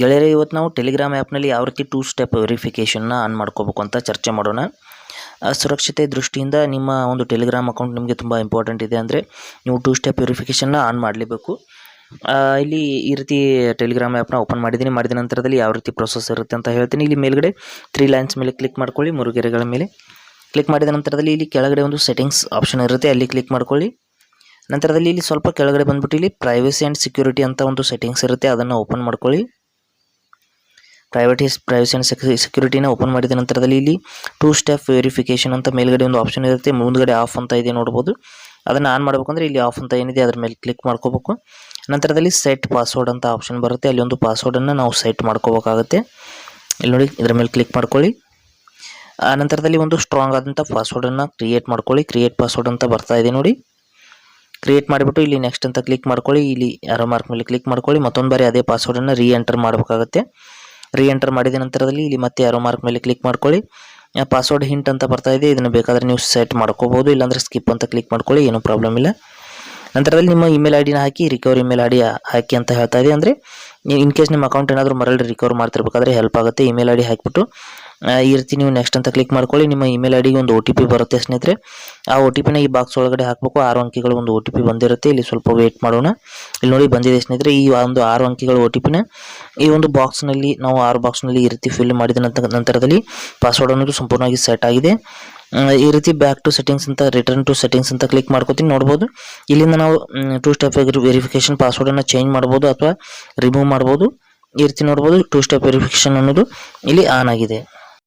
ಗೆಳೆಯರೇ, ಇವತ್ತು ನಾವು ಟೆಲಿಗ್ರಾಮ್ ಆ್ಯಪ್ನಲ್ಲಿ ಯಾವ ರೀತಿ ಟೂ ಸ್ಟೆಪ್ ವೆರಿಫಿಕೇಷನ್ನ ಆನ್ ಮಾಡ್ಕೋಬೇಕು ಅಂತ ಚರ್ಚೆ ಮಾಡೋಣ. ಸುರಕ್ಷತೆ ದೃಷ್ಟಿಯಿಂದ ನಿಮ್ಮ ಒಂದು ಟೆಲಿಗ್ರಾಮ್ ಅಕೌಂಟ್ ನಿಮಗೆ ತುಂಬ ಇಂಪಾರ್ಟೆಂಟ್ ಇದೆ ಅಂದರೆ ನೀವು ಟೂ ಸ್ಟೆಪ್ ವೆರಿಫಿಕೇಷನ್ನ ಆನ್ ಮಾಡಲೇಬೇಕು. ಇಲ್ಲಿ ಈ ರೀತಿ ಟೆಲಿಗ್ರಾಮ್ ಆ್ಯಪ್ನ ಓಪನ್ ಮಾಡಿದ್ದೀನಿ. ಮಾಡಿದ ನಂತರದಲ್ಲಿ ಯಾವ ರೀತಿ ಪ್ರೊಸೆಸ್ ಇರುತ್ತೆ ಅಂತ ಹೇಳ್ತೀನಿ. ಇಲ್ಲಿ ಮೇಲ್ಗಡೆ ತ್ರೀ ಲೈನ್ಸ್ ಮೇಲೆ ಕ್ಲಿಕ್ ಮಾಡ್ಕೊಳ್ಳಿ, ಮುರುಗೆರೆಗಳ ಮೇಲೆ. ಕ್ಲಿಕ್ ಮಾಡಿದ ನಂತರದಲ್ಲಿ ಇಲ್ಲಿ ಕೆಳಗಡೆ ಒಂದು ಸೆಟ್ಟಿಂಗ್ಸ್ ಆಪ್ಷನ್ ಇರುತ್ತೆ, ಅಲ್ಲಿ ಕ್ಲಿಕ್ ಮಾಡ್ಕೊಳ್ಳಿ. ನಂತರದಲ್ಲಿ ಇಲ್ಲಿ ಸ್ವಲ್ಪ ಕೆಳಗಡೆ ಬಂದ್ಬಿಟ್ಟು ಇಲ್ಲಿ ಪ್ರೈವಸಿ ಆ್ಯಂಡ್ ಸೆಕ್ಯೂರಿಟಿ ಅಂತ ಒಂದು ಸೆಟ್ಟಿಂಗ್ಸ್ ಇರುತ್ತೆ, ಅದನ್ನು ಓಪನ್ ಮಾಡ್ಕೊಳ್ಳಿ. ಪ್ರೈವೇಟಿ ಪ್ರೈವಸಿ ಆ್ಯಂಡ್ ಸೆಕ್ಯೂರಿಟಿನ ಓಪನ್ ಮಾಡಿದ ನಂತರದಲ್ಲಿ ಇಲ್ಲಿ ಟೂ ಸ್ಟೆಪ್ ವೆರಿಫಿಕೇಷನ್ ಅಂತ ಮೇಲ್ಗಡೆ ಒಂದು ಆಪ್ಷನ್ ಇರುತ್ತೆ. ಮುಂದ್ಗಡೆ ಆಫ್ ಅಂತ ಇದೆ ನೋಡ್ಬೋದು. ಅದನ್ನು ಆನ್ ಮಾಡ್ಬೇಕಂದ್ರೆ ಇಲ್ಲಿ ಆಫ್ ಅಂತ ಏನಿದೆ ಅದ್ರ ಮೇಲೆ ಕ್ಲಿಕ್ ಮಾಡ್ಕೋಬೇಕು. ನಂತರದಲ್ಲಿ ಸೆಟ್ ಪಾಸ್ವರ್ಡ್ ಅಂತ ಆಪ್ಷನ್ ಬರುತ್ತೆ. ಅಲ್ಲಿ ಒಂದು ಪಾಸ್ವರ್ಡನ್ನು ನಾವು ಸೆಟ್ ಮಾಡ್ಕೋಬೇಕಾಗುತ್ತೆ. ಇಲ್ಲಿ ನೋಡಿ, ಇದ್ರ ಮೇಲೆ ಕ್ಲಿಕ್ ಮಾಡ್ಕೊಳ್ಳಿ. ಆ ನಂತರದಲ್ಲಿ ಒಂದು ಸ್ಟ್ರಾಂಗ್ ಆದಂಥ ಪಾಸ್ವರ್ಡನ್ನು ಕ್ರಿಯೇಟ್ ಮಾಡ್ಕೊಳ್ಳಿ. ಕ್ರಿಯೇಟ್ ಪಾಸ್ವರ್ಡ್ ಅಂತ ಬರ್ತಾ ಇದೆ ನೋಡಿ. ಕ್ರಿಯೇಟ್ ಮಾಡಿಬಿಟ್ಟು ಇಲ್ಲಿ ನೆಕ್ಸ್ಟ್ ಅಂತ ಕ್ಲಿಕ್ ಮಾಡ್ಕೊಳ್ಳಿ. ಇಲ್ಲಿ ಯಾರೋ ಮಾರ್ಕ್ ಮೇಲೆ ಕ್ಲಿಕ್ ಮಾಡ್ಕೊಳ್ಳಿ. ಮತ್ತೊಂದು ಬಾರಿ ಅದೇ ಪಾಸ್ವರ್ಡನ್ನು ರೀ ಎಂಟರ್ ಮಾಡಬೇಕಾಗುತ್ತೆ. ರೀ ಎಂಟರ್ ಮಾಡಿದ ನಂತರದಲ್ಲಿ ಇಲ್ಲಿ ಮತ್ತೆ ಯಾರೋ ಮಾರ್ಕ್ ಮೇಲೆ ಕ್ಲಿಕ್ ಮಾಡ್ಕೊಳ್ಳಿ. ಪಾಸ್ವರ್ಡ್ ಹಿಂಟ್ ಅಂತ ಬರ್ತಾ ಇದೆ. ಇದನ್ನು ಬೇಕಾದರೆ ನೀವು ಸೆಟ್ ಮಾಡ್ಕೋಬೋದು ಇಲ್ಲಾಂದರೆ ಸ್ಕಿಪ್ ಅಂತ ಕ್ಲಿಕ್ ಮಾಡ್ಕೊಳ್ಳಿ. ಏನೂ ಪ್ರಾಬ್ಲಮ್ ಇಲ್ಲ. ನಂತರದಲ್ಲಿ ನಿಮ್ಮ ಇಮೇಲ್ ಐಡಿನ ಡಿನ ಹಾಕಿ ರಿಕವರಿ ಇಮೇಲ್ ಐ ಡಿ ಹಾಕಿ ಅಂತ ಹೇಳ್ತಾ ಇದೆ. ಅಂದರೆ, ಇನ್ ಕೇಸ್ ನಿಮ್ಮ ಅಕೌಂಟ್ ಏನಾದರೂ ಮರಳಿ ರಿಕವರ್ ಮಾಡ್ತಿರ್ಬೇಕಾದ್ರೆ ಹೆಲ್ಪ್ ಆಗುತ್ತೆ. ಇಮೇಲ್ ಐಡಿ ಹಾಕಿಬಿಟ್ಟು ಈ ರೀತಿ ನೀವು ನೆಕ್ಸ್ಟ್ ಅಂತ ಕ್ಲಿಕ್ ಮಾಡ್ಕೊಳ್ಳಿ. ನಿಮ್ಮ ಇಮೇಲ್ ಐ ಡಿಗೆ ಒಂದು ಒ ಟಿ ಪಿ ಬರುತ್ತೆ ಸ್ನೇಹಿತರೆ. ಆ ಒ ಟಿ ಪಿನ ಈ ಬಾಕ್ಸ್ ಒಳಗಡೆ ಹಾಕಬೇಕು. ಆರು ಅಂಕಿಗಳು ಒಂದು ಒ ಟಿ ಪಿ ಬಂದಿರುತ್ತೆ. ಇಲ್ಲಿ ಸ್ವಲ್ಪ ವೇಟ್ ಮಾಡೋಣ. ಇಲ್ಲಿ ನೋಡಿ ಬಂದಿದೆ ಸ್ನೇಹಿತರೆ, ಈ ಒಂದು ಆರು ಅಂಕಿಗಳ ಒ ಟಿ ಪಿನ ಈ ಒಂದು ಬಾಕ್ಸ್ನಲ್ಲಿ ನಾವು ಆರು ಬಾಕ್ಸ್ನಲ್ಲಿ ಈ ರೀತಿ ಫಿಲ್ ಮಾಡಿದ ನಂತರ ನಂತರದಲ್ಲಿ ಪಾಸ್ವರ್ಡ್ ಅನ್ನೋದು ಸಂಪೂರ್ಣವಾಗಿ ಸೆಟ್ ಆಗಿದೆ. ಈ ರೀತಿ ಬ್ಯಾಕ್ ಟು ಸೆಟ್ಟಿಂಗ್ಸ್ ಅಂತ ರಿಟರ್ನ್ ಟು ಸೆಟ್ಟಿಂಗ್ಸ್ ಅಂತ ಕ್ಲಿಕ್ ಮಾಡ್ಕೋತೀನಿ, ನೋಡ್ಬೋದು. ಇಲ್ಲಿಂದ ನಾವು ಟೂ ಸ್ಟೆಪ್ ವೆರಿಫಿಕೇಶನ್ ಪಾಸ್ವರ್ಡನ್ನು ಚೇಂಜ್ ಮಾಡ್ಬೋದು ಅಥವಾ ರಿಮೂವ್ ಮಾಡ್ಬೋದು. ಈ ರೀತಿ ನೋಡ್ಬೋದು ಟೂ ಸ್ಟೆಪ್ ವೆರಿಫಿಕೇಶನ್ ಅನ್ನೋದು ಇಲ್ಲಿ ಆನ್ ಆಗಿದೆ.